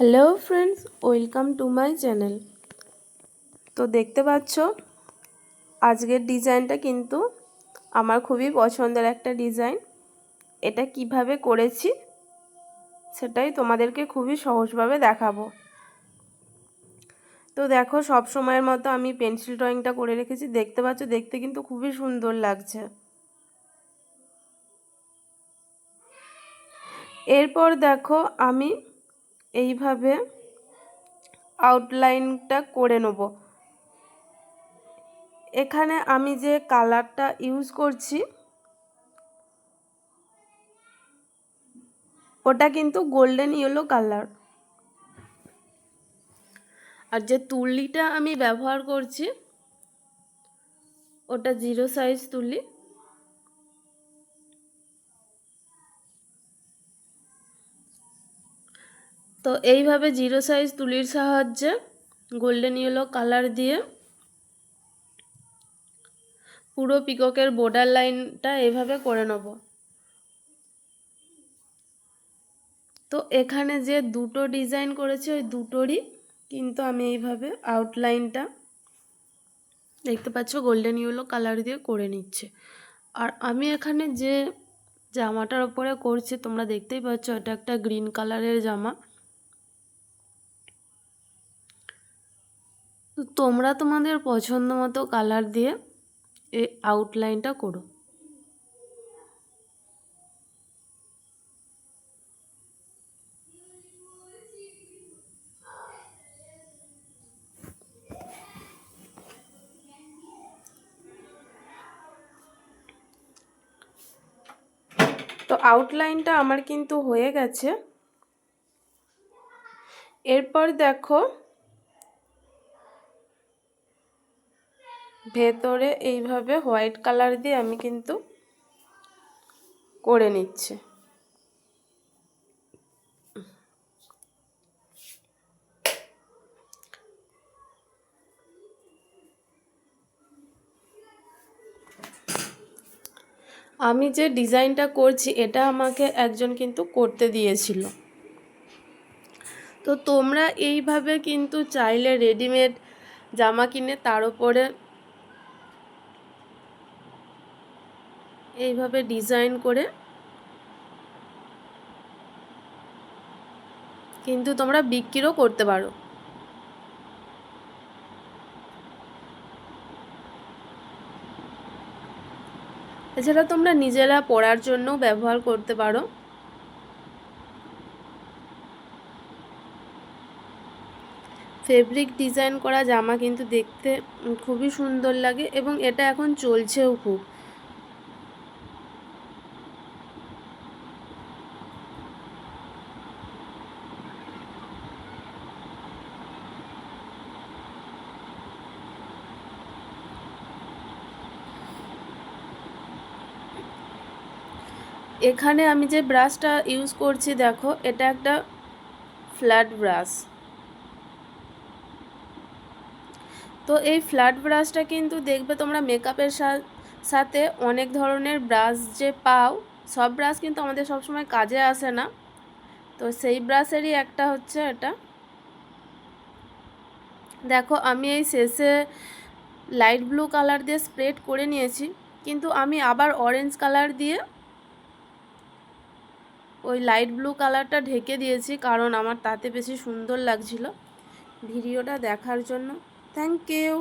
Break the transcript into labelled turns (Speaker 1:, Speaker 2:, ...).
Speaker 1: Hello friends welcome to my channel তো দেখতে পাচ্ছ, আজকের ডিজাইনটা কিন্তু আমার খুবই পছন্দের একটা ডিজাইন এটা কীভাবে করেছি, সেটাই তোমাদেরকে খুবই সহজভাবে দেখাবো। তো দেখো, সব সময়ের মতো আমি পেন্সিল ড্রয়িংটা করে রেখেছি। দেখতে পাচ্ছ, দেখতে কিন্তু খুবই সুন্দর লাগছে। এরপর দেখো, আমি এইভাবে আউটলাইনটা করে নেব। এখানে আমি যে কালারটা ইউজ করছি, ওটা কিন্তু গোল্ডেন ইয়েলো কালার আর যে তুলিটা আমি ব্যবহার করছি, ওটা জিরো সাইজ তুলি। তো এইভাবে জিরো সাইজ তুলির সাহায্যে গোল্ডেন ইয়েলো কালার দিয়ে পুরো পিককের বর্ডার লাইনটা এইভাবে করে নেব। তো এখানে যে দুটো ডিজাইন করেছি, ওই দুটোরই কিন্তু আমি এইভাবে আউটলাইনটা দেখতে পাচ্ছ, গোল্ডেন ইয়েলো কালার দিয়ে করে নিচ্ছে। আর আমি এখানে যে জামাটার ওপরে করছি, তোমরা দেখতেই পাচ্ছ, এটা একটা গ্রিন কালারের জামা। তো তোমরা তোমাদের পছন্দ মতো কালার দিয়ে এই আউটলাইনটা করো। তো আউটলাইনটা আমার কিন্তু হয়ে গেছে। এরপর দেখো ভেতরে এইভাবে হোয়াইট কালার দিয়ে আমি কিন্তু করে নিচ্ছি। আমি যে ডিজাইনটা করছি, এটা আমাকে একজন কিন্তু করতে দিয়েছিল। তো তোমরা এইভাবে কিন্তু চাইলে রেডিমেড জামা কিনে তার উপরে এইভাবে ডিজাইন করে। কিন্তু তোমরা বিক্রিও করতে পারো। এছাড়া তোমরা নিজেরা পড়ার জন্য ব্যবহার করতে পারো। ফেব্রিক ডিজাইন করা জামা কিন্তু দেখতে খুবই সুন্দর লাগে এবং এটা এখন চলছেও খুব। এখানে আমি যে ব্রাশটা ইউজ করছি, দেখো, এটা একটা ফ্ল্যাট ব্রাশ। তো এই ফ্ল্যাট ব্রাশটা কিন্তু দেখবে তোমরা মেকআপের সাথে অনেক ধরনের ব্রাশ যে পাও, সব ব্রাশ কিন্তু আমাদের সবসময় কাজে আসে না। তো সেই ব্রাশেরই একটা হচ্ছে এটা। দেখো, আমি এই শেষে লাইট ব্লু কালার দিয়ে স্প্রেড করে নিয়েছি, কিন্তু আমি আবার অরেঞ্জ কালার দিয়ে ওই লাইট ব্লু কালারটা ঢেকে দিয়েছি কারণ আমার তাতে বেশি সুন্দর লাগছিল। ভিডিওটা দেখার জন্য থ্যাংক ইউ